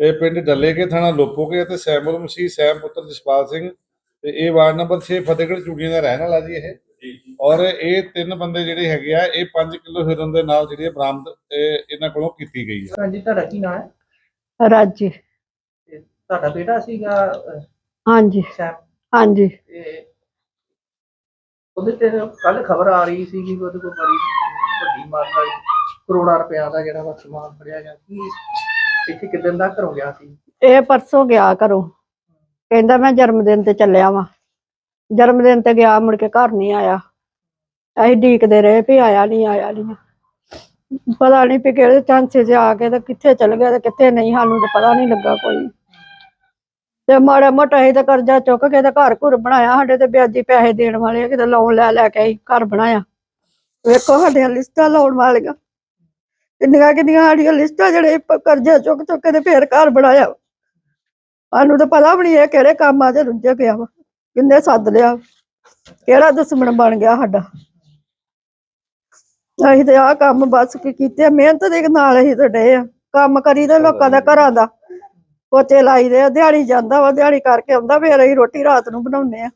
ਇਹ ਪਿੰਡ ਡੱਲੇਕੇ ਥਾਣਾ ਲੋਪੋਕੇ ਅਤੇ ਸੈਮੁਲ ਮਸੀਹ ਸੈਮ ਪੁੱਤਰ ਜਸਪਾਲ ਸਿੰਘ ਤੇ ਇਹ ਵਾਰਡ ਨੰਬਰ 6 ਫਤਿਹਗੜ੍ਹ ਚੂੜੀਆਂ ਦਾ ਰਹਿਣ ਵਾਲਾ ਜੀ ਇਹ। ਔਰ ਇਹ ਤਿੰਨ ਬੰਦੇ ਜਿਹੜੇ ਹੈਗੇ ਆ ਇਹ 5 ਕਿਲੋ ਹੀਰੋਇਨ ਦੇ ਨਾਲ ਜਿਹੜੀ ਬਰਾਮਦ ਇਹ ਇਹਨਾਂ ਕੋਲੋਂ ਕੀਤੀ ਗਈ ਹੈ ਹਾਂਜੀ ਤੁਹਾਡਾ ਕੀ ਨਾਮ ਹੈ? ਰਾਜੀ। ਤੁਹਾਡਾ ਬੇਟਾ ਸੀਗਾ ਹਾਂਜੀ। ਸੈਮ? ਹਾਂਜੀ। ਉਹਦੇ ਤੇ ਕੱਲ ਖਬਰ ਆ ਰਹੀ ਸੀ ਕਿ ਉਹਦੇ ਕੋਲ ਬੜੀ ਵੱਡੀ ਮਾਤਰਾ ਕਰੋੜਾਂ ਰੁਪਇਆ ਦਾ ਜਿਹੜਾ ਵਾ ਸਮਾਨ ਫੜਿਆ ਗਿਆ। ਕੀ ਇੱਥੇ ਕਿਦਾਂ ਦਾ ਘਰੋਂ ਗਿਆ ਸੀ? ਇਹ ਪਰਸੋਂ ਗਿਆ ਘਰੋਂ। ਕਹਿੰਦਾ ਮੈਂ ਜਨਮ ਦਿਨ ਤੇ ਚੱਲਿਆ ਵਾਂ। ਜਨਮ ਦਿਨ ਤੇ ਗਿਆ ਮੁੜ ਕੇ ਘਰ ਨਹੀਂ ਆਇਆ। ਅਸੀਂ ਢੀਕਦੇ ਰਹੇ ਵੀ ਆਇਆ ਨਹੀਂ ਆਇਆ ਨਹੀਂ ਪਤਾ ਨਹੀਂ ਵੀ ਕਿਹੜੇ ਚਾਂਸੇ 'ਚ ਆ ਕੇ ਤੇ ਕਿੱਥੇ ਚਲ ਗਿਆ ਤੇ ਕਿੱਥੇ ਨਹੀਂ ਸਾਨੂੰ ਤਾਂ ਪਤਾ ਨਹੀਂ ਲੱਗਾ ਕੋਈ। ਤੇ ਮਾੜਾ ਮੋਟਾ ਹੀ ਤਾਂ ਕਰਜ਼ਾ ਚੁੱਕ ਕੇ ਤੇ ਘਰ ਘੁਰ ਬਣਾਇਆ ਸਾਡੇ ਤੇ ਵਿਆਜੀ ਪੈਸੇ ਦੇਣ ਵਾਲੇ ਆ, ਕਿਤੇ ਲੋਨ ਲੈ ਲੈ ਕੇ ਅਸੀਂ ਘਰ ਬਣਾਇਆ। ਵੇਖੋ ਸਾਡੀਆਂ ਲਿਸਟਾਂ ਲਾਉਣ ਵਾਲੀਆਂ। ਕਿੰਨੀਆਂ ਕਿੰਨੀਆਂ ਸਾਡੀਆਂ ਲਿਸਟਾਂ ਜਿਹੜੇ ਪ- ਕਰਜ਼ਾ ਚੁੱਕ ਚੁੱਕ ਕੇ ਤੇ ਫੇਰ ਘਰ ਬਣਾਇਆ ਸਾਨੂੰ ਤਾਂ ਪਤਾ ਵੀ ਨਹੀਂ ਇਹ ਕਿਹੜੇ ਕੰਮਾਂ 'ਚ ਰੁੱਝ ਗਿਆ ਵਾ। ਕਿੰਨੇ ਸੱਦ ਲਿਆ ਕਿਹੜਾ ਦੁਸ਼ਮਣ ਬਣ ਗਿਆ ਸਾਡਾ। ਅਸੀਂ ਤੇ ਆਹ ਕੰਮ ਬਸ ਕੀ ਕੀਤੇ ਆ, ਮਿਹਨਤ ਦੇ ਨਾਲ ਅਸੀਂ ਤਾਂ ਡੇ ਆ। ਕੰਮ ਕਰੀਦੇ ਲੋਕਾਂ ਦਾ ਘਰਾਂ ਦਾ। ਪੋਚੇ ਲਾਈਦੇ ਆ ਦਿਹਾੜੀ ਜਾਂਦਾ ਵਾ ਦਿਹਾੜੀ ਕਰਕੇ ਆਉਂਦਾ ਫੇਰ ਅਸੀਂ ਰੋਟੀ ਰਾਤ ਨੂੰ ਬਣਾਉਂਦੇ ਆ।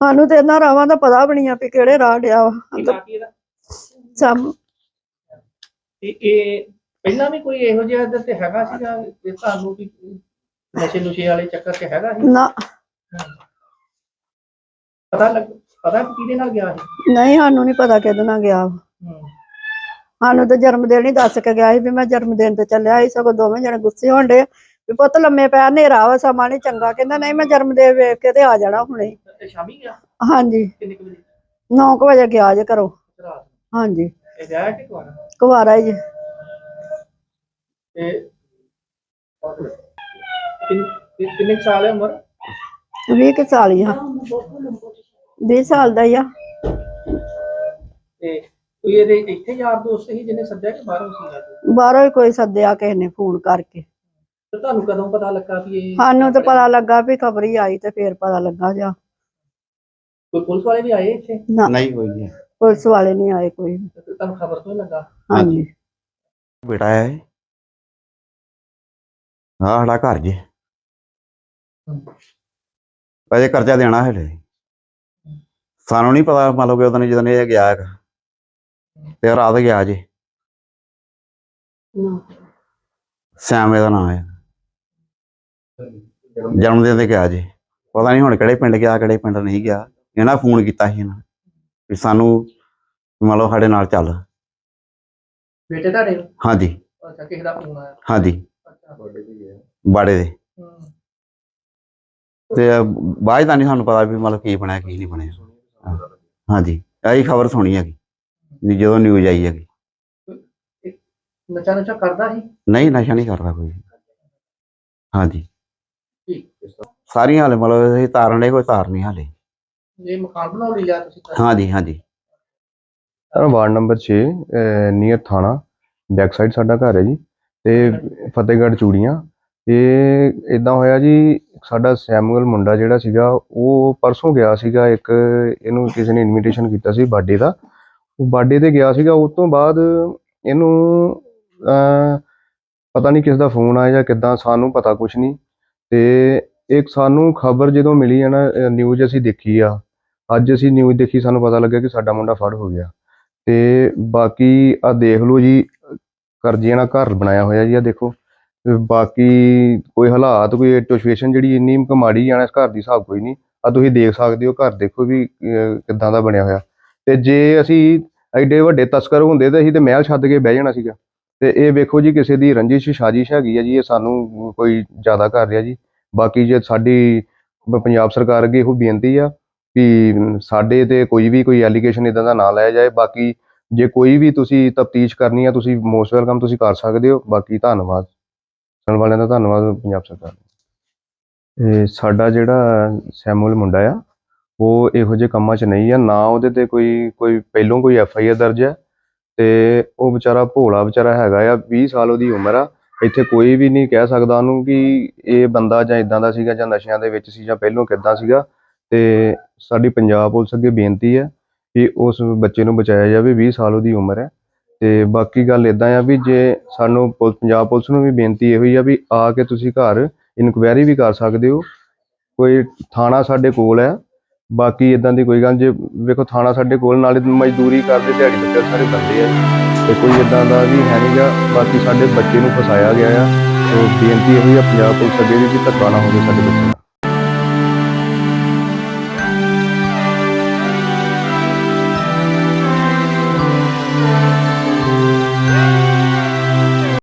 ਸਾਨੂੰ ਤੇ ਇਹਨਾਂ ਰਾਵਾਂ ਦਾ ਪਤਾ ਵੀ ਨਹੀਂ ਆ ਵੀ ਕਿਹੜੇ ਰਾਹ ਡਿਆ ਵਾ। ਕੀ ਇਹਦਾ ਤੇ ਇਹ ਪਹਿਲਾਂ ਵੀ ਕੋਈ ਇਹੋ ਜਿਹਾ ਇਹਦੇ ਤੇ ਹੈਗਾ ਸੀਗਾ ਇਹ ਤੁਹਾਨੂੰ ਵੀ ਨਸ਼ੇ ਨੁਸ਼ੇ ਵਾਲੇ ਚੱਕਰ 'ਚ ਹੈਗਾ ਸੀ? ਨਾ। ਪਤਾ ਲੱਗ ਪਤਾ ਕਿ ਕਿਹਦੇ ਨਾਲ ਗਿਆ ਸੀ? ਨਹੀਂ ਸਾਨੂੰ ਨਹੀਂ ਪਤਾ ਕਿਹਦੇ ਨਾਲ ਗਿਆ। ਵਾ। ਹੂੰ। ਸਾਨੂੰ ਤਾਂ ਜਨਮ ਦਿਨ ਹੀ ਦੱਸ ਕੇ ਗਿਆ ਸੀ ਵੀ ਮੈਂ ਜਨਮ ਦਿਨ ਤੇ ਚੱਲਿਆ ਸੀ ਸਗੋਂ ਦੋਵੇਂ ਜਣੇ ਗੁੱਸੇ ਹੋਣ ਡੇ ਵੀ ਪੁੱਤ ਲੰਮੇ ਪੈ ਹਨੇਰਾ ਵਾ ਸਮਾਂ ਨੀ ਚੰਗਾ। ਕਹਿੰਦਾ ਨਹੀਂ ਮੈਂ ਜਨਮ ਦਿਨ ਵੇਖ ਕੇ ਤੇ ਆ ਜਾਣਾ ਹੁਣੇ। ਤੇ ਸ਼ਾਮੀ ਗਿਆ? ਹਾਂਜੀ। ਕਿੰਨੇ ਕੁ ਵਜੇ? 9 ਵਜੇ ਗਿਆ ਜੇ ਘਰੋਂ। ਰਾਤ? ਹਾਂਜੀ। ਇਹ ਵਿਆਹ ਕਿ ਕੁਆਰਾ ਕੁਵਾਰਾ ਹੀ ਜੇ। ਤੇ ਕਿੰਨ- ਕਿ- ਕਿੰਨੇ ਕੁ ਸਾਲ ਹੈ ਉਮਰ? 20 ਕੁ ਸਾਲ ਹੀ ਆ। 20 ਸਾਲ ਦਾ ਹੀ ਆ। ਤੇ ਕੋਈ ਇਹਦੇ ਇੱਥੇ ਯਾਰ ਦੋਸਤ ਸੀ ਜਿਹਨੇ ਸੱਦਿਆ ਕਿ ਬਾਹਰੋਂ ਸੀਗਾ? ਕੋਈ? ਬਾਹਰੋਂ ਹੀ ਕੋਈ ਸੱਦਿਆ ਕਿਸੇ ਨੇ ਫੋਨ ਕਰਕੇ। ਤੇ ਤੁਹਾਨੂੰ ਕਦੋਂ ਪਤਾ ਲੱਗਾ ਵੀ ਇਹ ਸਾਨੂੰ ਤਾਂ ਪਤਾ ਲੱਗਾ ਵੀ ਖਬਰ ਹੀ ਆਈ ਤੇ ਫੇਰ ਪਤਾ ਲੱਗਾ ਜਾ। ਕੋਈ ਪੁਲਿਸ ਵਾਲੇ ਵੀ ਆਏ ਇੱਥੇ? ਨਾ। ਨਹੀਂ ਕੋਈ ਨਹੀਂ। ਪੁਲਿਸ ਵਾਲੇ ਨਹੀਂ ਆਏ ਕੋਈ। ਵੀ। ਤੇ ਤੁਹਾਨੂੰ ਖਬਰ ਤੋਂ ਹੀ ਲੱਗਾ? ਹਾਂਜੀ। ਬੇਟਾ ਹੈ। ਆਹ ਸਾਡਾ ਘਰ ਜੇ। ਅਜੇ ਕਰਜ਼ਾ ਦੇਣਾ ਹੈ ਸਾਨੂੰ ਨਹੀਂ ਪਤਾ ਮੰਨ ਲਓ ਕਿ ਉਦੋਂ ਜਦੋਂ ਇਹ ਗਿਆ ਹੈਗਾ। ਤੇ ਰਾਤ ਗਿਆ ਜੇ। ਨਾ। ਸੈਮ ਇਹਦਾ ਨਾਮ ਹੈ। ਜਨਮ ਦਿਨ ਤੇ ਗਿਆ ਜੇ। ਪਤਾ ਨਹੀਂ ਹੁਣ ਕਿਹੜੇ ਪਿੰਡ ਗਿਆ ਕਿਹੜੇ ਪਿੰਡ ਨਹੀਂ ਗਿਆ। ਇਹਨਾਂ ਫੋਨ ਕੀਤਾ ਸੀ ਇਹਨਾਂ ਵੀ ਸਾਨੂੰ ਮੰਨ ਲਓ ਸਾਡੇ ਨਾਲ ਚੱਲ। ਬੇਟੇ ਤੁਹਾਡੇ ਨੂੰ? ਹਾਂਜੀ। ਅੱਛਾ ਕਿਸੇ ਦਾ ਫੋਨ ਆਇਆ? ਹਾਂਜੀ। ਅੱਛਾ। ਬਾੜੇ ਦੇ। ਤੇ। ਬਾਅਦ ਦਾ ਨਹੀਂ ਸਾਨੂੰ ਪਤਾ ਵੀ ਮਤਲਬ ਕੀ ਬਣਿਆ ਕੀ ਨਹੀਂ ਬਣਿਆ। ਹਾਂ। ਹਾਂਜੀ। ਆਹੀ ਖਬਰ ਸੁਣੀ ਹੈਗੀ। ਵੀ ਜਦੋਂ ਨਿਊਜ਼ ਆਈ ਹੈਗੀ। ਨਸ਼ਾ ਨਸ਼ਾ ਕਰਦਾ ਸੀ? ਨਹੀਂ ਨਸ਼ਾ ਨਹੀਂ ਕਰਦਾ ਕੋਈ। ਹਾਂਜੀ। ਠੀਕ। ਸਾਰੀਆਂ ਹਾਲੇ ਮਤਲਬ ਇਹ ਤਾਰਨ ਦੇ ਕੋਈ ਤਾਰ ਨਹੀਂ ਹਾਲੇ। ਇਹ ਮਕਾਨ ਬਣਾਉਣ ਲਈ ਲਿਆ ਤੁਸੀਂ ਤਾਂ? ਹਾਂਜੀ ਹਾਂਜੀ। ਸਰ ਵਾਰਡ ਨੰਬਰ 6 ਨੀਅਰ ਥਾਣਾ ਬੈਕ ਸਾਈਡ ਸਾਡਾ ਘਰ ਹੈ ਜੀ। ਤੇ ਫਤਿਹਗੜ੍ਹ ਚੂੜੀਆਂ। ਇਹ ਇਦਾਂ ਹੋਇਆ ਜੀ ਸਾਡਾ ਸੈਮੂਅਲ ਮੁੰਡਾ ਜਿਹੜਾ ਸੀਗਾ ਉਹ ਪਰਸੋਂ ਗਿਆ ਸੀਗਾ ਇੱਕ ਇਹਨੂੰ ਕਿਸੇ ਨੇ ਇਨਵੀਟੇਸ਼ਨ ਕੀਤਾ ਸੀ ਬਰਥਡੇ ਦਾ। ਉਹ ਬਰਥਡੇ ਤੇ ਗਿਆ ਸੀਗਾ ਉਸ ਤੋਂ ਬਾਅਦ ਇਹਨੂੰ ਅਹ, ਪਤਾ ਨਹੀਂ ਕਿਸ ਦਾ ਫੋਨ ਆਇਆ ਜਾਂ ਕਿੱਦਾਂ ਸਾਨੂੰ ਪਤਾ ਕੁਝ ਨਹੀਂ। ਤੇ ਇੱਕ ਸਾਨੂੰ ਖਬਰ ਜਦੋਂ ਮਿਲੀ ਹੈ ਨਾ ਨਿਊਜ਼ ਅਸੀਂ ਦੇਖੀ ਆ। ਅੱਜ ਅਸੀਂ ਨਿਊਜ਼ ਦੇਖੀ, ਸਾਨੂੰ ਪਤਾ ਲੱਗਿਆ ਕਿ ਸਾਡਾ ਮੁੰਡਾ ਫੜ ਹੋ ਗਿਆ। ਤੇ ਬਾਕੀ ਆ ਦੇਖ ਲਓ ਜੀ ਕਰਜ਼ੇ ਨਾਲ ਘਰ ਬਣਾਇਆ ਹੋਇਆ ਜੀ ਆ ਦੇਖੋ। ਬਾਕੀ ਕੋਈ ਹਾਲਾਤ, ਕੋਈ ਸਿਚੁਏਸ਼ਨ ਜਿਹੜੀ ਇੰਨੀ ਕੁ ਮਾੜੀ ਜਾਣਾ ਇਸ ਘਰ ਦੀ ਹਿਸਾਬ ਕੋਈ ਨਹੀਂ। ਆ ਤੁਸੀਂ ਦੇਖ ਸਕਦੇ ਹੋ, ਘਰ ਦੇਖੋ ਵੀ ਕਿੱਦਾਂ ਦਾ ਬਣਿਆ ਹੋਇਆ। ਤੇ ਜੇ ਅਸੀਂ ਐਡੇ ਵੱਡੇ ਤਸਕਰ ਹੁੰਦੇ ਤਾਂ ਅਸੀਂ ਤੇ ਮਹਿਲ ਛੱਡ ਕੇ ਬਹਿ ਜਾਣਾ ਸੀਗਾ। ਤੇ ਇਹ ਵੇਖੋ ਜੀ, ਕਿਸੇ ਦੀ ਰੰਜਿਸ਼, ਸਾਜ਼ਿਸ਼ ਹੈਗੀ ਆ ਜੀ, ਇਹ ਸਾਨੂੰ ਕੋਈ ਜ਼ਿਆਦਾ ਕਰ ਰਿਹਾ ਜੀ। ਬਾਕੀ ਜੇ ਸਾਡੀ ਪੰਜਾਬ ਸਰਕਾਰ ਅੱਗੇ ਇਹੋ ਬੇਨਤੀ ਆ ਵੀ ਸਾਡੇ ਤੇ ਕੋਈ ਵੀ ਕੋਈ ਐਲੀਗੇਸ਼ਨ ਇਦਾਂ ਦਾ ਨਾ ਲਾਇਆ ਜਾਏ। ਬਾਕੀ ਜੇ ਕੋਈ ਵੀ ਤੁਸੀਂ ਤਫਤੀਸ਼ ਕਰਨੀ ਆ, ਤੁਸੀਂ ਮੋਸਟ ਵੈਲਕਮ ਤੁਸੀਂ ਕਰ ਸਕਦੇ ਹੋ। ਬਾਕੀ ਧੰਨਵਾਦ। ਸੁਣਨ ਵਾਲਿਆਂ ਦਾ ਧੰਨਵਾਦ ਪੰਜਾਬ ਸਰਕਾਰ ਦਾ। ਇਹ ਸਾਡਾ ਜਿਹੜਾ ਸੈਮੂਅਲ ਮੁੰਡਾ ਆ, ਉਹ ਇਹੋ ਜਿਹੇ ਕੰਮਾਂ 'ਚ ਨਹੀਂ ਆ। ਨਾ ਉਹਦੇ ਤੇ ਕੋਈ ਕੋਈ ਪਹਿਲੋਂ ਕੋਈ ਐਫ ਆਈ ਆਰ ਦਰਜ ਹੈ ਤੇ ਉਹ ਵਿਚਾਰਾ ਭੋਲਾ ਵਿਚਾਰਾ ਹੈਗਾ ਆ 20 ਸਾਲ ਉਹਦੀ ਉਮਰ ਆ। ਇੱਥੇ ਕੋਈ ਵੀ ਨਹੀਂ ਕਹਿ ਸਕਦਾ ਉਹਨੂੰ ਕਿ ਇਹ ਬੰਦਾ ਜਾਂ ਇਦਾਂ ਦਾ ਸੀਗਾ ਜਾਂ ਨਸ਼ਿਆਂ ਦੇ ਵਿੱਚ ਸੀ ਜਾਂ ਪਹਿਲੋਂ ਕਿੱਦਾਂ ਸੀਗਾ। ਤੇ ਸਾਡੀ ਪੰਜਾਬ ਪੁਲਿਸ ਅੱਗੇ ਬੇਨਤੀ ਹੈ ਕਿ ਉਸ ਬੱਚੇ ਨੂੰ ਬਚਾਇਆ ਜਾਵੇ 20 ਸਾਲ ਉਹਦੀ ਉਮਰ ਹੈ। ਤੇ ਬਾਕੀ ਗੱਲ ਇਦਾਂ ਆ ਵੀ ਜੇ ਸਾਨੂੰ ਪੁਲ- ਪੰਜਾਬ ਪੁਲਿਸ ਨੂੰ ਵੀ ਬੇਨਤੀ ਇਹੋ ਹੀ ਆ ਵੀ ਆ ਕੇ ਤੁਸੀਂ ਘਰ ਇਨਕੁਆਇਰੀ ਵੀ ਕਰ ਸਕਦੇ ਹੋ। ਕੋਈ ਥਾਣਾ ਸਾਡੇ ਕੋਲ ਹੈ। ਬਾਕੀ ਇਦਾਂ ਦੀ ਕੋਈ ਗੱਲ ਜੇ ਵੇਖੋ ਥਾਣਾ ਸਾਡੇ ਕੋਲ, ਨਾਲੇ ਮਜ਼ਦੂਰੀ ਕਰਦੇ, ਦਿਹਾੜੀ ਬੱਚੇ ਸਾਰੇ ਬੰਦੇ ਆ। ਤੇ ਕੋਈ ਇਦਾਂ ਦਾ ਵੀ ਹੈ ਨਹੀਂ ਨਹੀਂਗਾ ਬਾਕੀ ਸਾਡੇ ਬੱਚੇ ਨੂੰ ਫਸਾਇਆ ਗਿਆ ਆ। ਤੇ ਬੇਨਤੀ ਇਹੋ ਹੀ ਆ, ਪੰਜਾਬ ਪੁਲਿਸ ਅੱਗੇ ਵੀ ਧੱਕਾ ਨਾ ਹੋਵੇ ਸਾਡੇ ਬੱਚੇ ਨਾਲ।